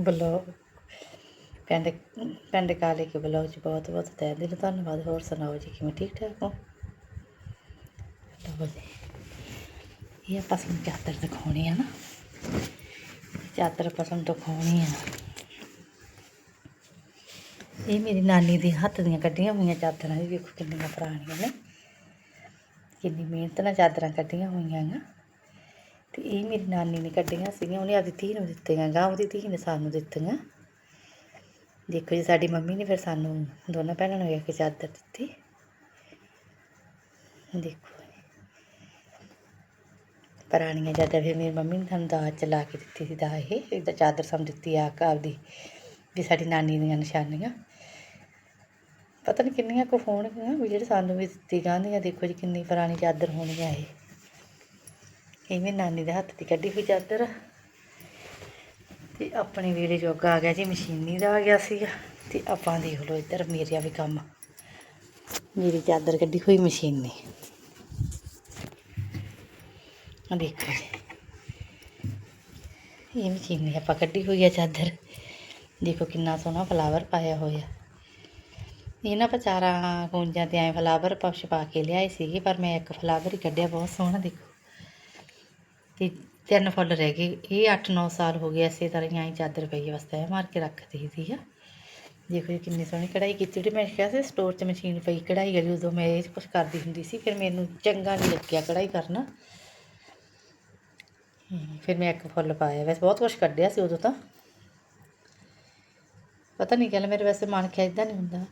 Blog. ਪਿੰਡ ਪਿੰਡ ਕਾਲੇ ਕੇ ਬਲੌਗ 'ਚ ਬਹੁਤ ਬਹੁਤ ਤਹਿ ਦਿਲ, ਧੰਨਵਾਦ। ਹੋਰ ਸੁਣਾਓ ਜੀ, ਕਿਵੇਂ ਠੀਕ ਠਾਕ ਹੋ? ਲਓ ਜੀ। ਇਹ ਆਪਾਂ ਤੁਹਾਨੂੰ ਚਾਦਰ ਦਿਖਾਉਣੀ ਆ ਨਾ। ਚਾਦਰ ਪਸੰਦ ਦਿਖਾਉਣੀ ਆ। ਇਹ ਮੇਰੀ ਨਾਨੀ ਦੇ ਹੱਥ ਦੀਆਂ ਕੱਢੀਆਂ ਹੋਈਆਂ ਚਾਦਰਾਂ। ਇਹ ਵੇਖੋ ਕਿੰਨੀਆਂ ਪੁਰਾਣੀਆਂ ਨੇ। ਕਿੰਨੀ ਮਿਹਨਤ ਨਾਲ ਚਾਦਰਾਂ ਕੱਢੀਆਂ ਹੋਈਆਂ ਆ। ਤੇ ਇਹ ਮੇਰੀ ਨਾਨੀ ਨੇ ਕੱਢੀਆਂ ਸੀਗੀਆਂ, ਉਹਨੇ ਆਪਦੀ ਧੀ ਨੂੰ ਦਿੱਤੀਆਂ ਗਾ ਉਹਦੀ ਧੀ ਨੇ ਸਾਨੂੰ ਦਿੱਤੀਆਂ। ਦੇਖੋ ਜੀ, ਸਾਡੀ ਮੰਮੀ ਨੇ ਫਿਰ ਸਾਨੂੰ ਦੋਨਾਂ ਭੈਣਾਂ ਨੂੰ ਇੱਕ ਚਾਦਰ ਦਿੱਤੀ। ਦੇਖੋ ਪੁਰਾਣੀਆਂ ਚਾਦਰ ਫਿਰ ਮੇਰੀ ਮੰਮੀ ਨੇ ਸਾਨੂੰ ਦਾਜ ਚ ਲਾ ਕੇ ਦਿੱਤੀ ਸੀ ਦਾ ਇਹ ਇਹਦਾ ਚਾਦਰ ਸਾਨੂੰ ਦਿੱਤੀ ਆ ਆਪਦੀ ਵੀ ਸਾਡੀ ਨਾਨੀ ਦੀਆਂ ਨਿਸ਼ਾਨੀਆਂ। ਪਤਾ ਨਹੀਂ ਕਿੰਨੀਆਂ ਕੁ ਹੋਣਗੀਆਂ ਵੀ ਜਿਹੜੇ ਸਾਨੂੰ ਵੀ ਦਿੱਤੀ ਜਾਂਦੀਆਂ ਦੇਖੋ ਜੀ ਕਿੰਨੀ ਪੁਰਾਣੀ ਚਾਦਰ ਹੋਣੀ ਆ ਇਹ। ਇਹ ਮੇਰੀ ਨਾਨੀ ਦੇ ਹੱਥ ਦੀ ਕੱਢੀ ਹੋਈ ਚਾਦਰ। ਆ। ਤੇ ਆਪਣੇ ਵੇਲੇ ਜੋਗਾ ਆ ਗਿਆ ਜੀ, ਮਸ਼ੀਨੀ ਦਾ ਆ ਗਿਆ ਸੀਗਾ। ਤੇ ਆਪਾਂ ਦੇਖ ਲਓ ਇੱਧਰ ਮੇਰਿਆ ਵੀ ਕੰਮ। ਮੇਰੀ ਚਾਦਰ ਕੱਢੀ ਹੋਈ ਮਸ਼ੀਨੀ। ਆ ਦੇਖੋ ਜੀ। ਇਹ ਮਸ਼ੀਨੀ ਆਪਾਂ ਕੱਢੀ ਹੋਈ ਆ ਚਾਦਰ। ਦੇਖੋ ਕਿੰਨਾ ਸੋਹਣਾ ਫਲਾਵਰ ਪਾਇਆ ਹੋਇਆ। ਇਹ ਨਾ ਪਚਾਰਾ ਕੁੰਜਾਂ ਤੇ ਐ ਫਲਾਵਰ ਪਛ ਪਾ ਕੇ ਲਿਆਏ ਸੀਗੇ, ਪਰ ਮੈਂ ਇੱਕ ਫਲਾਵਰ ਹੀ ਕੱਢਿਆ, ਬਹੁਤ ਸੋਹਣਾ ਦੇਖੋ। ਤੇ ਤਿੰਨ ਫੁੱਲ ਰਹਿ ਗਏ। ਇਹ 8-9 ਸਾਲ ਹੋ ਗਏ ਇਸੇ ਤਰ੍ਹਾਂ ਹੀ ਆਈ ਚਾਦਰ ਪਈ ਵਾਸਤੇ ਬਸ ਮਾਰ ਕੇ ਰੱਖ ਦਈਦੀ ਆ। ਦੇਖੋ ਜੀ ਕਿੰਨੀ ਸੋਹਣੀ ਕਢਾਈ ਕੀਤੀ। ਜਿਹੜੀ ਮੈਂ ਕਿਹਾ ਸੀ ਸਟੋਰ 'ਚ ਮਸ਼ੀਨ ਪਈ ਕਢਾਈ ਵਾਲੀ, ਉਦੋਂ ਮੈਂ ਇਹ ਕੁਝ ਕਰਦੀ ਹੁੰਦੀ ਸੀ, ਫਿਰ ਮੈਨੂੰ ਚੰਗਾ ਨਹੀਂ ਲੱਗਿਆ ਕਢਾਈ ਕਰਨਾ। ਫਿਰ ਮੈਂ ਇੱਕ ਫੁੱਲ ਪਾਇਆ। ਵੈਸੇ ਬਹੁਤ ਕੁਝ ਕੱਢਿਆ ਸੀ ਉਦੋਂ ਤਾਂ। ਪਤਾ ਨਹੀਂ ਕਿਹਾ ਮੇਰੇ ਵੈਸੇ ਮਨ ਖਿੱਚਦਾ ਨਹੀਂ ਹੁੰਦਾ।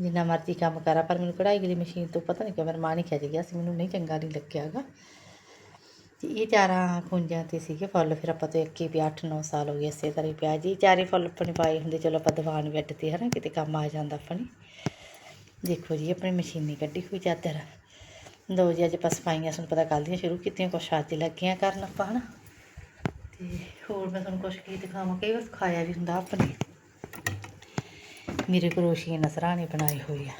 ਜਿੰਨਾ ਮਰਜ਼ੀ ਕੰਮ ਕਰਾਂ, ਪਰ ਮੈਨੂੰ ਕਢਾਈ ਵਾਲੀ ਮਸ਼ੀਨ ਤੋਂ ਪਤਾ ਨਹੀਂ ਕਿਉਂ ਮੇਰਾ ਮਨ ਹੀ ਖਿੱਚ ਗਿਆ ਸੀ। ਮੈਨੂੰ ਨਹੀਂ ਚੰਗਾ ਨਹੀਂ ਲੱਗਿਆਗਾ ਤੇ ਇਹ ਚਾਰਾਂ ਕੁੰਜਾਂ ਤੇ ਸੀਗੇ ਫੁੱਲ, ਫਿਰ ਆਪਾਂ ਤੋਂ ਇੱਕ ਹੀ ਪਿਆ 8-9 ਸਾਲ ਹੋ ਗਏ ਇਸੇ ਤਰ੍ਹਾਂ ਹੀ ਪਿਆ ਜੀ। ਚਾਰੇ ਫੁੱਲ ਆਪਣੇ ਪਾਏ ਹੁੰਦੇ, ਚਲੋ ਆਪਾਂ ਦੀਵਾਨ ਬੈੱਡ ਤੇ ਹਨਾ, ਕਿਤੇ ਕੰਮ ਆ ਜਾਂਦਾ ਆਪਣੀ ਦੇਖੋ ਜੀ, ਆਪਣੀ ਮਸ਼ੀਨੀ ਕੱਢੀ ਹੋਈ ਚਾਦਰ। ਦੋ ਜੀ, ਅੱਜ ਆਪਾਂ ਸਫਾਈਆਂ ਤੁਹਾਨੂੰ ਪਤਾ ਕੱਲ੍ਹ ਦੀਆਂ ਸ਼ੁਰੂ ਕੀਤੀਆਂ, ਕੁਛ ਅੱਜ ਲੱਗੀਆਂ ਕਰਨ ਆਪਾਂ ਹਨਾ। ਤੇ ਹੋਰ ਮੈਂ ਤੁਹਾਨੂੰ ਕੁਛ ਕੀ ਦਿਖਾਵਾਂ, ਕਈ ਵਾਰ ਖਾਇਆ ਵੀ ਹੁੰਦਾ ਆਪਣੇ ਮੇਰੇ ਕਰੋਸ਼ੀਏ ਨਸਰਾਣੇ ਬਣਾਏ ਹੋਏ ਆ।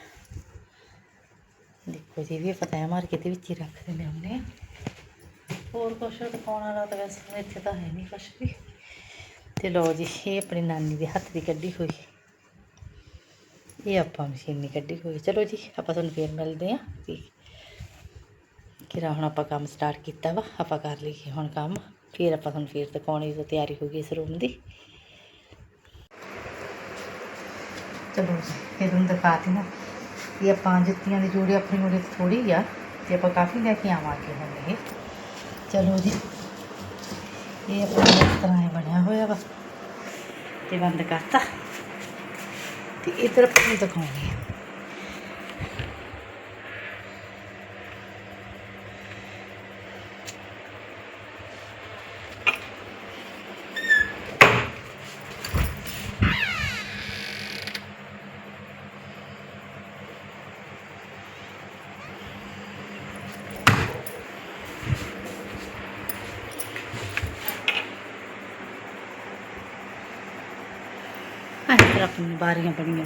ਦੇਖੋ ਜੀ ਇਹ ਵੀ ਪਤਾ ਮਾਰ ਕੇ ਦੇ ਵਿੱਚ ਹੀ ਰੱਖ ਦਿੰਦੇ ਹੁੰਦੇ ਆ। ਹੋਰ ਕੁਛ ਦਿਖਾਉਣ ਵਾਲਾ ਤਾਂ ਵੈਸੇ ਇੱਥੇ ਤਾਂ ਹੈ ਨਹੀਂ ਕੁਛ ਵੀ। ਤੇ ਲਓ ਜੀ, ਇਹ ਆਪਣੀ ਨਾਨੀ ਦੇ ਹੱਥ ਦੀ ਕੱਢੀ ਹੋਈ। ਇਹ ਆਪਾਂ ਮਸ਼ੀਨੀ ਕੱਢੀ ਹੋਈ। ਚਲੋ ਜੀ, ਆਪਾਂ ਤੁਹਾਨੂੰ ਫੇਰ ਮਿਲਦੇ ਹਾਂ ਤੇ ਕਿਰਾ ਹੁਣ ਆਪਾਂ ਕੰਮ ਸਟਾਰਟ ਕੀਤਾ ਵਾ, ਆਪਾਂ ਕਰ ਲਈਏ ਹੁਣ ਕੰਮ। ਫਿਰ ਆਪਾਂ ਤੁਹਾਨੂੰ ਫੇਰ ਦਿਖਾਉਣੀ ਜਦੋਂ ਤਿਆਰੀ ਹੋ ਗਈ ਇਸ ਰੂਮ ਦੀ। ਚਲੋ ਜੀ, ਇਹ ਤੁਹਾਨੂੰ ਦਿਖਾਤੀ ਨਾ ਇਹ ਆਪਾਂ ਜੁੱਤੀਆਂ ਦੀ ਜੋੜੀ ਆਪਣੀ ਕੋਲ ਥੋੜੀ ਆ, ਤੇ ਆਪਾਂ ਕਾਫੀ ਲੈ ਕੇ ਆਵਾਂਗੇ ਹੁਣ ਇਹ। ਚਲੋ ਜੀ। ਇਹ ਆਪਣਾ ਇਸ ਤਰ੍ਹਾਂ ਹੀ ਬਣਿਆ ਹੋਇਆ ਵਾ ਤੇ ਬੰਦ ਕਰਤਾ। ਤੇ ਇਧਰ ਆਪਾਂ ਦਿਖਾਉਣੀ ਆ ਆਪਣੀਆਂ ਬਾਰੀਆਂ ਬਣੀਆਂ।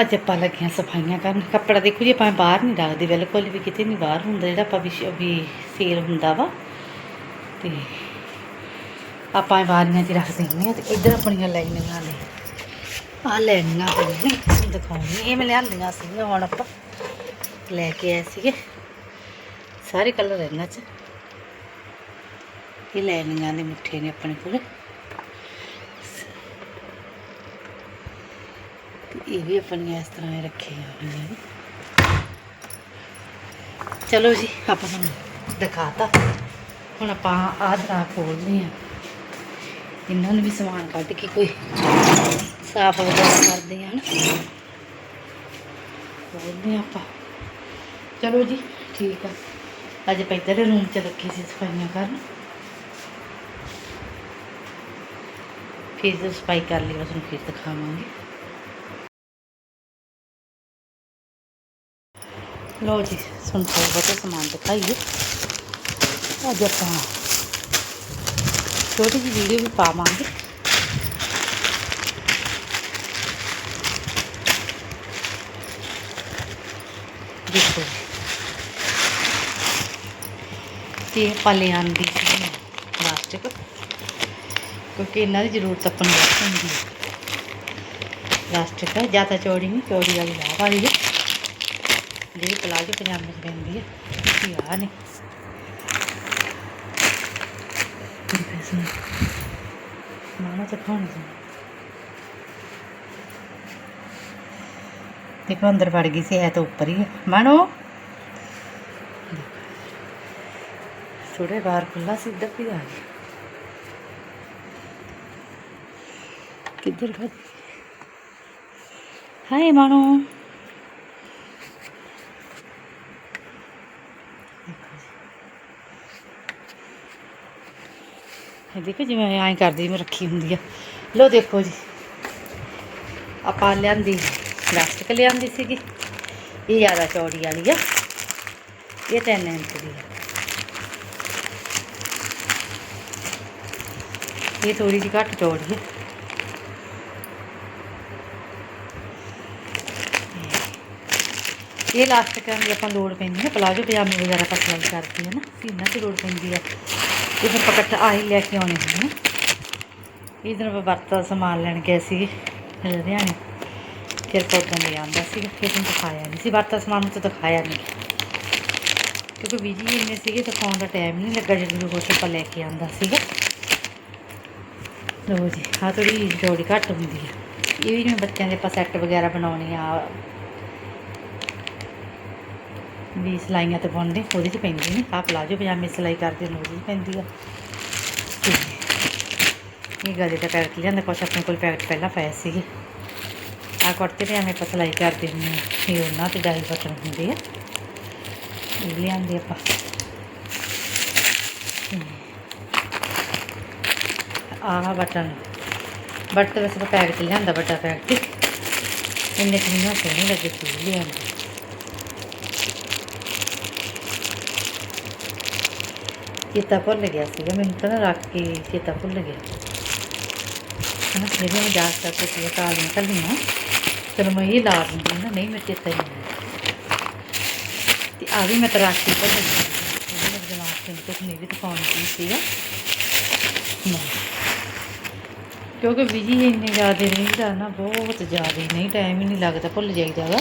ਅੱਜ ਆਪਾਂ ਲੱਗੀਆਂ ਸਫਾਈਆਂ ਕਰਨ। ਕੱਪੜਾ ਦੇਖੋ ਜੀ, ਆਪਾਂ ਬਾਹਰ ਨਹੀਂ ਰੱਖਦੇ, ਬਿਲਕੁਲ ਵੀ ਕਿਤੇ ਨਹੀਂ ਬਾਹਰ ਹੁੰਦਾ, ਜਿਹੜਾ ਆਪਾਂ ਵੀ ਸੇਲ ਹੁੰਦਾ ਵਾ। ਤੇ ਆਪਾਂ ਬਾਰੀਆਂ 'ਚ ਰੱਖ ਦਿੰਦੇ ਹਾਂ ਤੇ ਇੱਧਰ ਆਪਣੀਆਂ ਲਾਈਨਾਂ ਨੇ। ਆ ਲੈਣੀਆਂ ਪਈਆਂ ਤੁਹਾਨੂੰ ਦਿਖਾਉਣੀ ਇਹ ਮੈਂ ਲਿਆਂਦੀਆਂ ਸੀ ਹੁਣ ਆਪਾਂ ਲੈ ਕੇ ਆਏ ਸੀਗੇ। ਸਾਰੇ ਕਲਰ ਇਹਨਾਂ 'ਚ। ਇਹ ਲੈਣੀਆਂ ਦੇ ਮੁੱਠੇ ਨੇ ਆਪਣੇ ਕੋਲ। ਇਹ ਵੀ ਆਪਣੀਆਂ ਇਸ ਤਰ੍ਹਾਂ ਹੀ ਰੱਖੀਆਂ ਹੋਈਆਂ ਨੇ। ਚਲੋ ਜੀ, ਆਪਾਂ ਤੁਹਾਨੂੰ ਦਿਖਾਤਾ। ਹੁਣ ਆਪਾਂ ਆਹ ਦਰਾ ਖੋਲਦੇ ਆ ਇਹਨਾਂ ਨੂੰ ਵੀ ਸਮਾਨ ਕੱਢ ਕੇ ਕੋਈ ਸਾਫ਼ ਵਗੈਰਾ ਕਰਦੇ ਆ ਨਾ ਖੋਲਦੇ ਆ ਆਪਾਂ। ਚਲੋ ਜੀ, ਠੀਕ ਆ। ਅੱਜ ਆਪਾਂ ਇੱਧਰ ਰੂਮ 'ਚ ਰੱਖੀ ਸੀ ਸਫਾਈਆਂ ਕਰਨ। ਫਿਰ ਸਫ਼ਾਈ ਕਰ ਲਈ ਉਸ ਨੂੰ ਫਿਰ ਦਿਖਾਵਾਂਗੇ। ਲੋ ਜੀ ਸੁਣ ਤੋਂ ਬਤਾ ਸਮਾਨ ਦਿਖਾਈਏ। ਅੱਜ ਆਪਾਂ ਛੋਟੀ ਜਿਹੀ ਵੀਡੀਓ ਵੀ ਪਾਵਾਂਗੇ। ਦੇਖੋ ਤੇ ਆਪਾਂ ਆਂਦੀ ਸੀ ਪਲਾਸਟਿਕ ਕਿਉਂਕਿ ਇਹਨਾਂ ਦੀ ਜ਼ਰੂਰਤ ਆਪਾਂ ਨੂੰ ਬਹੁਤ ਹੁੰਦੀ ਹੈ। ਲਾਸਟਿਕ ਹੈ ਜਾਂ ਚੌੜੀ ਨਹੀਂ, ਚੌੜੀ ਵਾਲੀ ਲਾਹ ਵਾਲੀ ਹੈ ਪਲਾਜੋ ਪਜਾਮੇ 'ਚ ਪੈਂਦੀ ਹੈ ਇਹ ਆ ਨੇ। ਮਾਨਾ ਤਾਂ ਖਾਣ ਸੀ ਦੇਖੋ ਅੰਦਰ ਵੜ ਗਈ ਸੀ ਹੈ ਤਾਂ ਉੱਪਰ ਹੀ ਹੈ ਮਾਨੋ ਥੋੜੇ ਬਾਹਰ ਖੁੱਲਾ ਸੀ, ਇੱਧਰ ਵੀ ਆ ਗਈ। ਕਿੱਧਰ ਭੱਜ ਹਾਏ ਮਾਨੋ ਇਹ ਦੇਖੋ ਜਿਵੇਂ ਐਂ ਕਰਦੀ ਮੈਂ ਰੱਖੀ ਹੁੰਦੀ ਆ। ਲੋ ਦੇਖੋ ਜੀ, ਆਪਾਂ ਲਿਆਂਦੀ ਪਲਾਸਟਿਕ ਲਿਆਂਦੀ ਸੀਗੀ। ਇਹ ਜ਼ਿਆਦਾ ਚੌੜੀ ਵਾਲੀ ਆ। ਇਹ 3 ਇੰਚ ਦੀ ਆ। ਇਹ ਥੋੜੀ ਜਿਹੀ ਘੱਟ ਚੌੜੀ ਹੈ ਇਹ ਲਾਸਟ ਕਰਨ ਦੀ ਆਪਾਂ ਲੋੜ ਪੈਂਦੀ ਹੈ, ਪਲਾਜੋ ਪਜਾਮੇ ਵਗੈਰਾ ਆਪਾਂ ਸਿਲਾਈ ਕਰਦੇ ਹਾਂ ਨਾ ਸੀਨਾ ਤੇ ਲੋੜ ਪੈਂਦੀ ਹੈ। ਇਹ ਫਿਰ ਆਪਾਂ ਇਕੱਠਾ ਆਹੀ ਲੈ ਕੇ ਆਉਣੇ ਹੁੰਦੇ ਨੇ। ਇਹ ਦਿਨ ਆਪਾਂ ਵਰਤ ਦਾ ਸਮਾਨ ਲੈਣ ਗਏ ਸੀ ਲੁਧਿਆਣੇ। ਫਿਰ ਕੋਟਨ ਲੈ ਆਂਦਾ ਸੀ ਫਿਰ ਤੁਹਾਨੂੰ ਦਿਖਾਇਆ ਨਹੀਂ ਸੀ, ਵਰਤ ਸਮਾਨ ਨੂੰ ਤਾਂ ਦਿਖਾਇਆ ਨਹੀਂ। ਕਿਉਂਕਿ ਬੀਜੀ ਇੰਨੇ ਸੀਗੇ ਦਿਖਾਉਣ ਦਾ ਟਾਈਮ ਨਹੀਂ ਲੱਗਾ, ਜਦੋਂ ਕੁਛ ਆਪਾਂ ਲੈ ਕੇ ਆਂਦਾ ਸੀਗਾ। ਲੋ ਜੀ, ਆਹ ਥੋੜੀ ਜੋੜੀ ਘੱਟ ਹੁੰਦੀ ਹੈ। ਇਹ ਵੀ ਜਿਵੇਂ ਬੱਚਿਆਂ ਦੇ ਆਪਾਂ ਸੈੱਟ ਵਗੈਰਾ ਬਣਾਉਣੇ ਆ ਵੀ ਸਲਾਈਆਂ ਤੇ ਪਾਉਂਦੇ ਉਹਦੇ 'ਚ ਪੈਂਦੀ ਨਹੀਂ ਆਹ ਪਲਾਜੋ ਪਜਾਮੇ ਸਿਲਾਈ ਕਰਦੇ ਨੇ, ਉਹਦੇ 'ਚ ਪੈਂਦੀ ਆ। ਇਹ ਗਲੇ ਦਾ ਪੈਕਟ ਲਿਆਂਦਾ, ਕੁਛ ਆਪਣੇ ਕੋਲ ਪੈਕਟ ਪਹਿਲਾਂ ਪਏ ਸੀਗੇ। ਆਹ ਕੁੜਤੇ ਪਜਾਮੇ ਆਪਾਂ ਸਿਲਾਈ ਕਰਦੇ ਹੁੰਦੇ ਹਾਂ ਇਹ ਉਹਨਾਂ ਤੇ ਡਾਈ ਬਟਨ ਹੁੰਦੇ ਆ। ਇਹ ਲਿਆਂਦੇ ਆਪਾਂ। ਆਹ ਬਟਨ, ਬਟ ਵੈਸੇ ਆਪਾਂ ਪੈਕਟ ਲਿਆਂਦਾ ਵੱਡਾ ਪੈਕਟ। ਇੰਨੇ ਕਿੰਨਾ ਸੋਹਣੇ ਲੱਗੇ ਸੀ, ਲਿਆਂਦੇ। ਚੇਤਾ ਭੁੱਲ ਗਿਆ ਸੀਗਾ, ਮੈਨੂੰ ਤਾਂ ਨਾ ਰੱਖ ਕੇ ਚੇਤਾ ਭੁੱਲ ਗਿਆ। ਹਨਾ ਜਿਹੜੇ ਮੈਂ ਜਾ ਕੇ ਕੁਝ ਕਾਲੀਆਂ ਕੱਲੀਆਂ ਚਲੋ ਮੈਂ ਇਹ ਲਾ ਦਿੰਦੀ ਨਾ, ਨਹੀਂ ਮੈਂ ਚੇਤਾ ਹੀ ਨਹੀਂ ਤੇ ਆ ਵੀ ਮੈਂ ਤਾਂ ਰੱਖ ਕੇ ਭੁੱਲ ਗਈ। ਉਹਦੇ ਮੇਰੇ ਦਿਮਾਗ 'ਚ ਕੁਝ ਨਹੀਂ ਵੀ ਦਿਖਾਉਣ ਕੀ ਸੀਗਾ। ਨਾ। ਕਿਉਂਕਿ ਬਿਜ਼ੀ ਇੰਨੇ ਜ਼ਿਆਦਾ ਰਹਿੰਦਾ ਨਾ ਬਹੁਤ ਜ਼ਿਆਦਾ ਨਹੀਂ ਟਾਈਮ ਹੀ ਨਹੀਂ ਲੱਗਦਾ, ਭੁੱਲ ਜਾਈਦਾ ਵਾ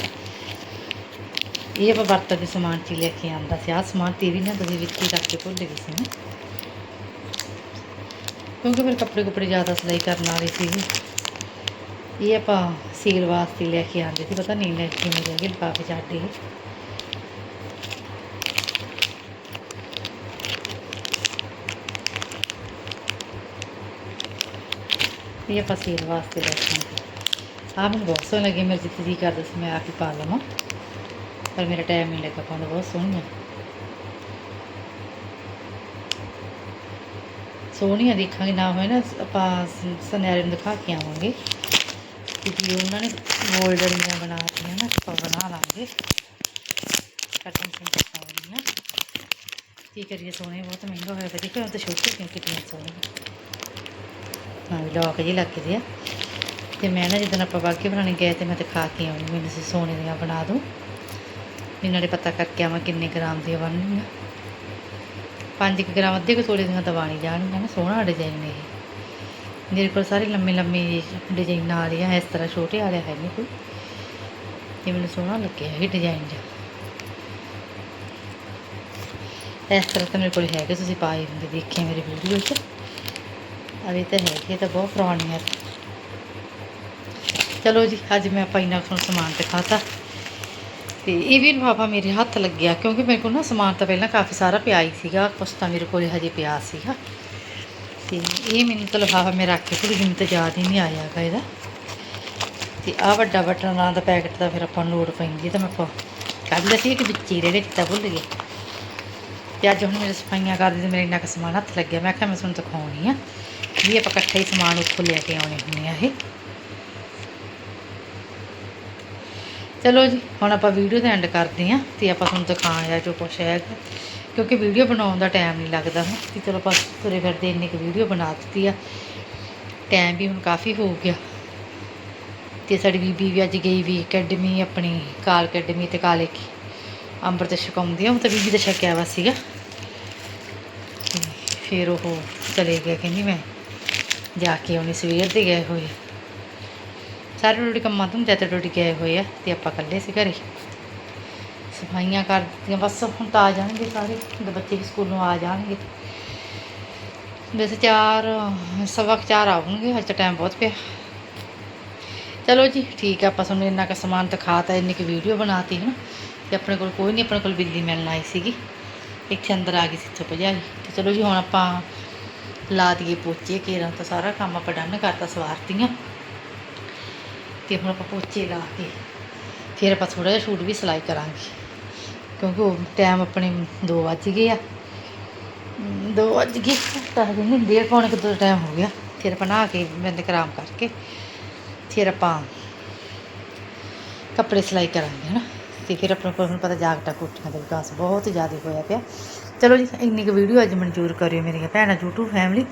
ਇਹ ਆਪਾਂ ਵਰਤੋਂ ਦੇ ਸਮਾਨ ਚ ਹੀ ਲੈ ਕੇ ਆਂਦਾ ਸੀ। ਆਹ ਸਮਾਨ ਤੇ ਵੀ ਨਾ ਤੁਸੀਂ ਵਿੱਚ ਹੀ ਰੱਖ ਕੇ ਭੁੱਲ ਗਏ ਸੀ ਨਾ। ਕਿਉਂਕਿ ਮੇਰੇ ਕੱਪੜੇ ਕੁਪੜੇ ਜ਼ਿਆਦਾ ਸਿਲਾਈ ਕਰਨ ਵਾਲੇ ਸੀ ਇਹ। ਆਪਾਂ ਸੀਲ ਵਾਸਤੇ ਲੈ ਕੇ ਆਂਦੇ ਸੀ। ਪਤਾ ਨਹੀਂ ਲੈ ਕੇ ਮੇਰੇ ਅੱਗੇ ਲਿਫਾਫੇ ਚ ਆਟੇ ਇਹ। ਆਪਾਂ ਸੀਲ ਵਾਸਤੇ ਲੈ ਕੇ ਆਂਦੇ ਪਰ ਮੇਰਾ ਟਾਈਮ ਨਹੀਂ ਲੱਗਾ ਪਾਉਣ ਦਾ ਬਹੁਤ ਸੋਹਣੀਆਂ ਸੋਹਣੀਆਂ ਦੇਖਾਂਗੇ, ਨਾ ਹੋਏ ਨਾ ਆਪਾਂ ਸ- ਸੁਨਿਆਰੇ ਨੂੰ ਦਿਖਾ ਕੇ ਆਵਾਂਗੇ। ਕਿਉਂਕਿ ਉਹਨਾਂ ਨੇ ਗੋਲਡਨ ਦੀਆਂ ਬਣਾ ਦਿੱਤੀਆਂ ਨਾ, ਆਪਾਂ ਬਣਾ ਲਾਂਗੇ। ਕਟਨ ਸਿੰਘ ਪਾਉਣੀਆਂ ਕੀ ਕਰੀਏ, ਸੋਹਣੇ ਬਹੁਤ ਮਹਿੰਗਾ ਹੋਇਆ ਪਿਆ। ਦੇਖੋ ਤਾਂ ਛੋਟੇ ਕਿਉਂ ਕਿਤਨੇ ਸੋਹਣੇ ਹਾਂ ਲੋਕ ਜੀ ਲੱਗਦੇ ਆ। ਤੇ ਮੈਂ ਨਾ ਜਦੋਂ ਆਪਾਂ ਬਾਕੀ ਬਣਾਉਣੇ ਗਏ ਤੇ ਮੈਂ ਦਿਖਾ ਕੇ ਆਉਣੀ ਮੈਨੂੰ ਸੀ ਸੋਨੇ ਦੀਆਂ ਬਣਾ ਦੋ ਇਹਨਾਂ ਦੇ ਪਤਾ ਕਰਕੇ ਆਵਾਂ ਕਿੰਨੇ ਗ੍ਰਾਮ ਦੀਆਂ ਬਣਨੀਆਂ 5 ਗ੍ਰਾਮ, ਅੱਧੇ ਕੁ ਤੋਲੇ ਦੀਆਂ ਤਾਂ ਬਣ ਹੀ ਜਾਣਗੀਆਂ ਨਾ, ਸੋਹਣਾ ਡਿਜ਼ਾਈਨ ਇਹ। ਮੇਰੇ ਕੋਲ ਸਾਰੇ ਲੰਮੇ ਲੰਮੇ ਡਿਜ਼ਾਈਨ ਆ ਰਹੇ ਆ, ਇਸ ਤਰ੍ਹਾਂ ਛੋਟੇ ਵਾਲੇ ਹੈ ਨਹੀਂ ਕੋਈ। ਤੇ ਮੈਨੂੰ ਸੋਹਣਾ ਲੱਗਿਆ ਇਹ ਡਿਜ਼ਾਈਨ ਜਿਹਾ। ਇਸ ਤਰ੍ਹਾਂ ਤਾਂ ਮੇਰੇ ਕੋਲ ਹੈਗੇ, ਤੁਸੀਂ ਪਾਏ ਹੁੰਦੇ ਦੇਖੇ ਮੇਰੇ ਵੀਡੀਓ 'ਚ। ਅਰੇ ਤਾਂ ਹੈਗੇ ਤਾਂ ਬਹੁਤ ਪੁਰਾਣੀਆਂ। ਚਲੋ ਜੀ, ਅੱਜ ਮੈਂ ਆਪਾਂ ਇੰਨਾ ਕੁ ਸਮਾਨ ਦਿਖਾਤਾ। ਤੇ ਇਹ ਵੀ ਲਿਫਾਫਾ ਮੇਰੇ ਹੱਥ ਲੱਗਿਆ, ਕਿਉਂਕਿ ਮੇਰੇ ਕੋਲ ਨਾ ਸਮਾਨ ਤਾਂ ਪਹਿਲਾਂ ਕਾਫੀ ਸਾਰਾ ਪਿਆ ਹੀ ਸੀਗਾ, ਕੁਛ ਤਾਂ ਮੇਰੇ ਕੋਲ ਹਜੇ ਪਿਆ ਸੀਗਾ। ਤੇ ਇਹ ਮੈਨੂੰ ਤਾਂ ਲਿਫਾਫਾ ਮੈਂ ਰੱਖ ਕੇ ਥੋੜੀ ਜਿਹੀ ਤਾਂ ਯਾਦ ਹੀ ਨਹੀਂ ਆਇਆ ਹੈਗਾ ਇਹਦਾ। ਤੇ ਆਹ ਵੱਡਾ ਬਟਨਾਂ ਦਾ ਪੈਕਟ ਦਾ ਫਿਰ ਆਪਾਂ ਨੂੰ ਲੋੜ ਪੈਂਦੀ ਤਾਂ ਮੈਂ ਆਪਾਂ ਕੱਢ ਲਿਆ ਸੀ ਕਿ ਵਿੱਚ ਹੀ ਰਹਿ ਗਿਆ ਚਿੱਤਾ ਭੁੱਲ ਗਿਆ ਤੇ ਅੱਜ ਹੁਣ ਮੇਰੇ ਸਫਾਈਆਂ ਕਰਦੇ ਤੇ ਮੇਰੇ ਇੰਨਾ ਕੁ ਸਮਾਨ ਹੱਥ ਲੱਗਿਆ, ਮੈਂ ਕਿਹਾ ਮੈਂ ਤੁਹਾਨੂੰ ਦਿਖਾਉਣੀ ਆ। ਵੀ ਆਪਾਂ ਇਕੱਠੇ ਹੀ ਸਮਾਨ ਉੱਥੋਂ ਲੈ ਕੇ ਆਉਣੇ ਹੁੰਦੇ ਆ ਇਹ। ਚਲੋ ਜੀ, ਹੁਣ ਆਪਾਂ ਵੀਡੀਓ ਦਾ ਐਂਡ ਕਰਦੇ ਹਾਂ ਤੇ ਆਪਾਂ ਤੁਹਾਨੂੰ ਦਿਖਾਉਣਾ ਜੋ ਕੁਛ ਹੈਗਾ। ਕਿਉਂਕਿ ਵੀਡੀਓ ਬਣਾਉਣ ਦਾ ਟਾਈਮ ਨਹੀਂ ਲੱਗਦਾ ਹੁਣ ਤੇ ਚਲੋ ਆਪਾਂ ਤੁਰੇ ਫਿਰਦੇ ਇੰਨੀ ਕੁ ਵੀਡੀਓ ਬਣਾ ਦਿੱਤੀ ਆ। ਟਾਈਮ ਵੀ ਹੁਣ ਕਾਫੀ ਹੋ ਗਿਆ। ਤੇ ਸਾਡੀ ਬੀਬੀ ਵੀ ਅੱਜ ਗਈ ਵੀ ਅਕੈਡਮੀ ਆਪਣੀ ਕਾਲ ਅਕੈਡਮੀ ਤੇ ਕਾਲੇ ਕੀ, ਅੰਮ੍ਰਿਤ ਛਕਾਉਂਦੀ ਆ, ਉਹ ਤਾਂ ਬੀਬੀ ਦਾ ਛਕਿਆ ਵਾ ਸੀਗਾ। ਤੇ ਫਿਰ ਉਹ ਚਲੇ ਗਿਆ, ਕਹਿੰਦੀ ਮੈਂ ਜਾ ਕੇ ਆਉਣੀ, ਸਵੇਰ ਦੇ ਗਏ ਹੋਏ। ਸਾਰੇ ਰੋਟੀ ਕੰਮਾਂ ਤੋਂ ਜਦ ਰੋਟੀ ਗਏ ਹੋਏ ਆ ਤੇ ਆਪਾਂ ਇਕੱਲੇ ਸੀ ਘਰੇ। ਸਫਾਈਆਂ ਕਰ ਦਿੱਤੀਆਂ, ਬਸ ਹੁਣ ਤਾਂ ਆ ਜਾਣਗੇ ਸਾਰੇ, ਜਦੋਂ ਬੱਚੇ ਵੀ ਸਕੂਲੋਂ ਆ ਜਾਣਗੇ। ਵੈਸੇ ਚਾਰ, ਸਵਾ ਕੁ ਚਾਰ ਆਉਣਗੇ ਅੱਜ ਤਾਂ ਟਾਈਮ ਬਹੁਤ ਪਿਆ। ਚਲੋ ਜੀ, ਠੀਕ ਆ, ਆਪਾਂ ਤੁਹਾਨੂੰ ਇੰਨਾ ਕੁ ਸਮਾਨ ਦਿਖਾਤਾ, ਇੰਨੀ ਕੁ ਵੀਡੀਓ ਬਣਾਤੀ ਹੈ ਨਾ ਤੇ ਆਪਣੇ ਕੋਲ ਕੋਈ ਨਹੀਂ ਆਪਣੇ ਕੋਲ ਬਿੱਲੀ ਮਿਲਣ ਆਈ ਸੀਗੀ। ਇੱਥੇ ਅੰਦਰ ਆ ਗਈ ਸੀ, ਇੱਥੋਂ ਭਜਾਈ। ਤੇ ਚਲੋ ਜੀ, ਹੁਣ ਆਪਾਂ ਲਾ ਦਈਏ ਪੋਚੇ ਕੇਰਾਂ ਤਾਂ ਸਾਰਾ ਕੰਮ ਆਪਾਂ ਡਨ ਕਰਤਾ, ਸਵਾਰਤੀਆਂ। ਤੇ ਹੁਣ ਆਪਾਂ ਪੋਚੇ ਲਾ ਕੇ ਫਿਰ ਆਪਾਂ ਥੋੜਾ ਜਿਹਾ ਸ਼ੂਟ ਵੀ ਸਿਲਾਈ ਕਰਾਂਗੇ। ਕਿਉਂਕਿ ਉਹ ਟਾਈਮ ਆਪਣੇ 2 ਵੱਜ ਗਏ ਆ। 2 ਵੱਜ ਗਏ ਤਾਂ ਹਜੇ ਨਹੀਂ ਡੇਢ ਪੌਣੇ ਕੁ ਟਾਈਮ ਹੋ ਗਿਆ। ਫਿਰ ਆਪਾਂ ਨਹਾ ਕੇ ਬਿੰਦ ਕਰਾਮ ਕਰਕੇ ਫਿਰ ਆਪਾਂ ਕੱਪੜੇ ਸਿਲਾਈ ਕਰਾਂਗੇ, ਹਨਾ। ਤੇ ਫਿਰ ਆਪਣੇ ਕੋਲ ਹੁਣ ਪਤਾ ਜਾਗਟਾ ਕੋਟੀਆਂ ਦਾ ਵਿਕਾਸ ਬਹੁਤ ਜ਼ਿਆਦਾ ਹੋਇਆ ਪਿਆ। ਚਲੋ ਜੀ, ਇੰਨੀ ਕੁ ਵੀਡੀਓ ਅੱਜ ਮਨਜ਼ੂਰ ਕਰਿਓ ਮੇਰੀਆਂ ਭੈਣਾਂ YouTube ਫੈਮਿਲੀ